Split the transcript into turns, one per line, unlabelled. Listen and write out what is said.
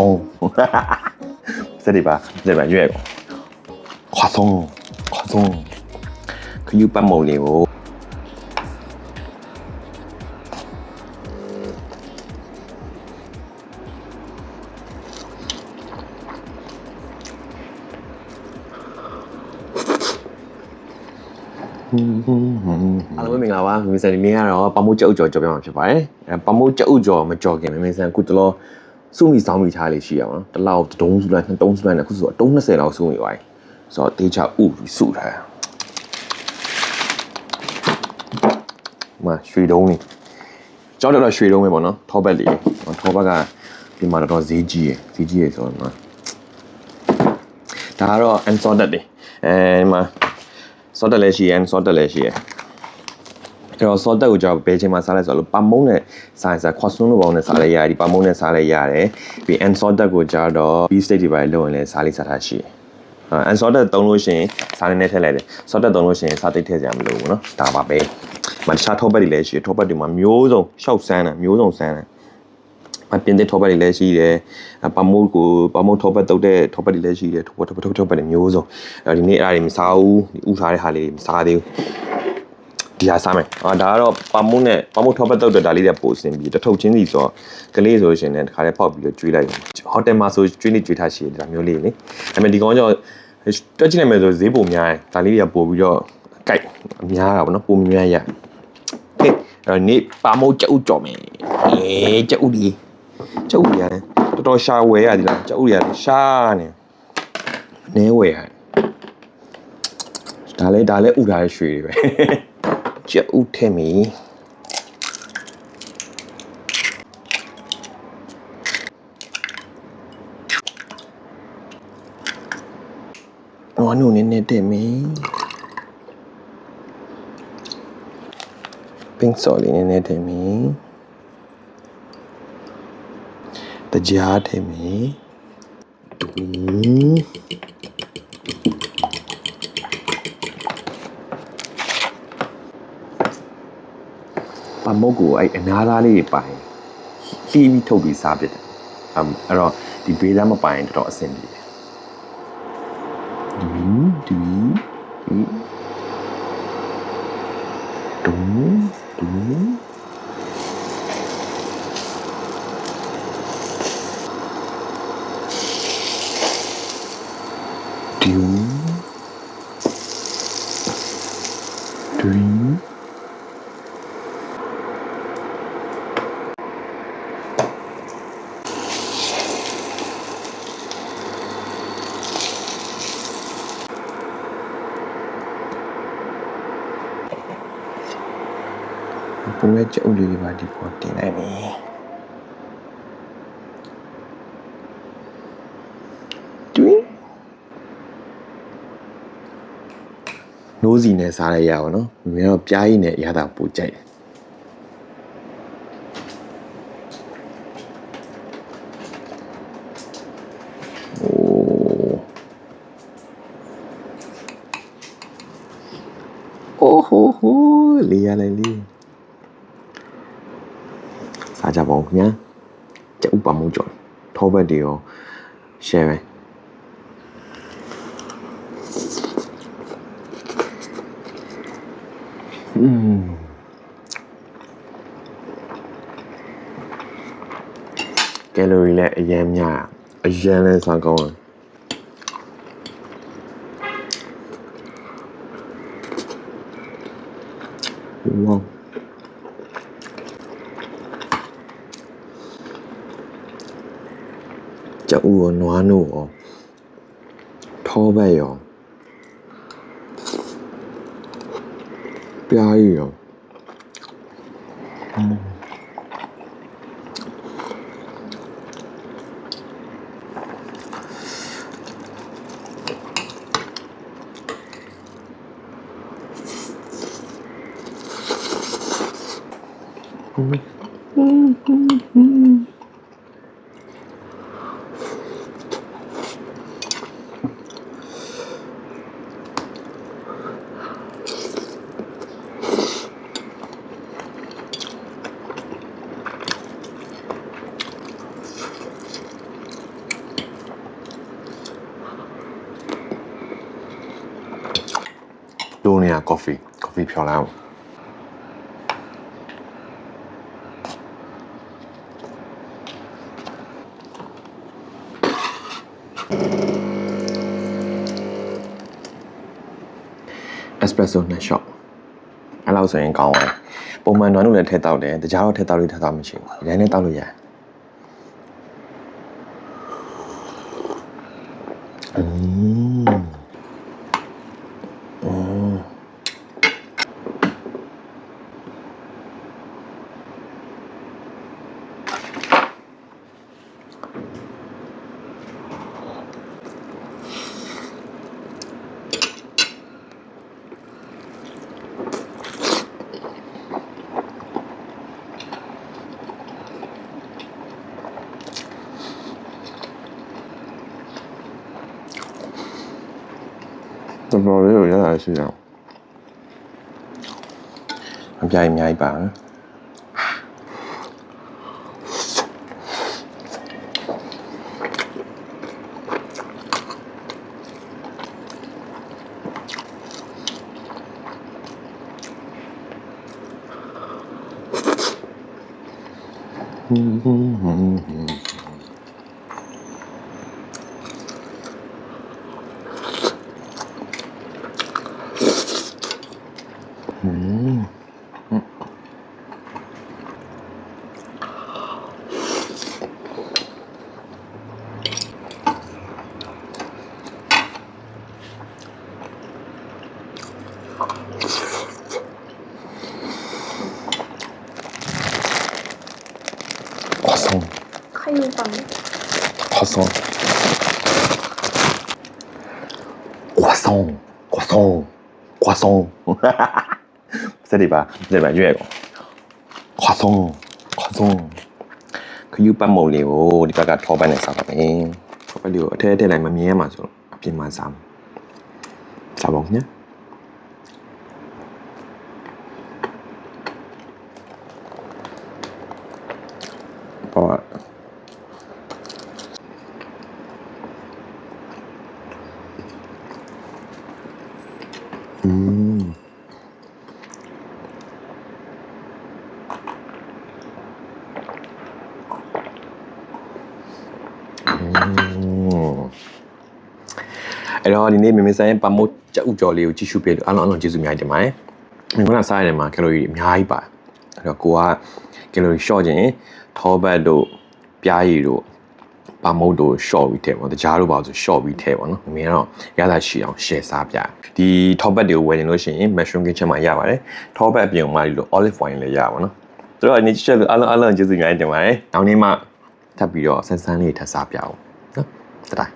croissant. ça débat, ça débat, duel. Croissant, croissant. Que you pas mon léo. Mm -hmm. အားလုံးပဲမင်္ဂလာပါမင်းဆန်ဒီနေ့ကတော့ပမိုးကြုတ်ကြော်ကြော်ပြမှာဖြစ်ပါတယ်အဲပမိုးကြုတ်ကြော်မကြော်ခင်မင်းဆန်အခုတလော စုမိစောင်းမိထားလေးရှိရအောင်နော်တစ်လောက်တုံးစုလိုက်နှစ်တုံးစုလိုက်နဲ့ခုဆိုတော့တုံး20လောက်စုမိသွားပြီဆိုတော့တေးချဥပြီးစုထားမရွှေတုံးလေးကြောက်တော့ရွှေတုံးပဲပေါ့နော်ထောဘက်လေးထောဘက်ကဒီမှာတော့ဈေးကြီးရယ်ဈေးကြီးရယ်ဆိုတော့နော်ဒါကတော့ unsorted တွေအဲဒီမှာ sorted လည်းရှိရယ် unsorted လည်းရှိရယ် အဲ့တော့ salt ကိုကြောက်ဘယ်ချိန်မှာစားလဲဆိုတော့ပမုံနဲ့စားရင်စားခွတ်ဆွန်းလိုပေါင်းနဲ့စားလဲရတယ်ဒီပမုံနဲ့စားလဲရတယ်ပြီး and salt ကိုကြောက်တော့ beef steak တွေပါလို့ရင်လည်းစားလေးစားထားရှိတယ်အဲ and salt သုံးလို့ရှိရင်စားနေနဲ့ထည့်လိုက်တယ် salt သုံးလို့ရှိရင်စားတိတ်ထည့်စရာမလိုဘူးเนาะဒါပါပဲမတခြားထောပတ်တွေလည်းရှိတယ်ထောပတ်တွေမှာမျိုးစုံရှောက်ဆန်းတယ်မျိုးစုံဆန်းတယ်အပြင်တဲ့ထောပတ်တွေလည်းရှိတယ်ပမိုးကိုပမိုးထောပတ်တုတ်တဲ့ထောပတ်တွေလည်းရှိတယ်ထောပတ်ထောပတ်ထောပတ်တွေမျိုးစုံအဲဒီနေ့အဲ့ဒါတွေမစားဘူးဥထားတဲ့ဟာလေးတွေမစားသေးဘူး ဒီဟာစားမယ်။အာဒါကတော့ပမုန်းနဲ့ပမုန်းထောပတ်တုတ်တဲ့ဒါလေးတွေပို့စင်ပြီးတထုပ်ချင်းစီဆိုတော့ကလေးဆိုလို့ရှိရင်လည်းတခါလေးပေါက်ပြီးတော့ကျွေးလိုက်တယ်။ဟိုတယ်မှာဆိုကျွေးနေကျွေးထားရှိတယ်ဒါမျိုးလေးလေ။အဲ့မဲ့ဒီကောင်ကျတော့တွက်ကြည့်လိုက်မယ်ဆိုဈေးပုံများတယ်။ဒါလေးတွေကပို့ပြီးတော့ကြိုက်များတာပေါ့နော်ပုံများရ။ဟေးအဲ့တော့နေ့ပမုန်းကြက်ဥကြော်မယ်။အေးကြက်ဥဒီကြက်ဥရတယ်တော်တော်ရှာဝယ်ရသည်လားကြက်ဥရတယ်ရှာနေ။နဲဝယ်ရတယ်။ဒါလည်းဒါလည်းဥထားတဲ့ရွှေတွေပဲ ကြက်ဥထဲမီနွားနုနည်းနည်းတဲ့မီပင်းစော်လေးနည်းနည်းတဲ့မီတကြားတဲ့မီဒူး ပမုတ်ကိုအဲ့အနားသားလေးတွေပိုင်လှီးပြီးထုတ်ပြီးစားဖြစ်တယ်အမ်အဲ့တော့ဒီဘေးသားမပိုင်တော်တော်အဆင်ပြေတယ်ဒူးဒူးဒူးဒူးဒူးဒူး ပုံရဲ့ကြုံလေးတွေပါဒီပေါ်တင်လိုက်ပြီတွင်းနိုးစီနဲ့စားလိုက်ရအောင်နော်မင်းတော့ပြားရည်နဲ့ရတာပူကြိုက်တယ်โอ้โอ้โหโหလေးရလိုက် လေးစားကြပါဦးခင်ဗျာကြက်ဥပါမှုကြော်ထောဘက်တွေရော share ပဲอืมကယ်လိုရီလည်းအရင်များအရင်လည်းစားကောင်းတယ်ဝေါ 有哦，暖炉哦，土味哦，鳖鱼哦，嗯嗯嗯。嗯嗯 လိုနေတာ coffee coffee ဖြော်လိုက်အောင် espresso နှစ် shot အဲ့လောက်ဆိုရင်ကောင်းတယ်ပုံမှန်နွားတို့လည်းထည့်တောက်တယ်တခြားတော့ထည့်တောက်လို့ထည့်တောက်မရှိဘူးဒီတိုင်းနဲ့တောက်လို့ရတယ် တော်တော်လေးကိုရတာရှိအောင်အပြိုင်အများကြီးပါနော် croissant croissant croissant croissant စက်ဒီပါစက်ဒီပါရွေးကော croissant croissant ခယူပတ်မုံလေးကိုဒီဘက်ကထောပတ်နဲ့စားပါမယ်ထောပတ်လေးကိုအထဲအထဲလိုက်မမြင်ရမှာဆိုတော့အပြင်မှာစားမယ်စားပါဦးညပေါ့ อืมအဲ့တော့ဒီနေ့မမေဆိုင်ရဲ့ပမို့ကြောက်ကြော်လေးကိုကြည့်ရှုပေးလို့အားလုံးအားလုံးကျေးဇူးများတင်ပါတယ်။ဒီခုနစားရတဲ့မှာကယ်လိုရီအများကြီးပါတယ်။အဲ့တော့ကိုကကယ်လိုရီ short ခြင်းထောဘတ်တို့ပြားရည်တို့ ပါမုတ်တို့ short ပြီးထဲပေါ့တကြားတို့ပါဆို short ပြီးထဲပေါ့နော်မင်းကတော့ရတာရှိအောင် share စားပြဒီ top bat တွေကိုဝယ်နေလို့ရှိရင် mushroom kitchen မှာရပါတယ် top bat အပြင်မှာဒီလို olive oil လည်းရပါတော့နော်ဆိုတော့အနေချက်လို့အားလုံးအားလုံးကျေးဇူးများတင်ပါတယ်နောက်နေ့မှထပ်ပြီးတော့ဆန်းဆန်းလေးထပ်စားပြအောင်နော်တတိုင်း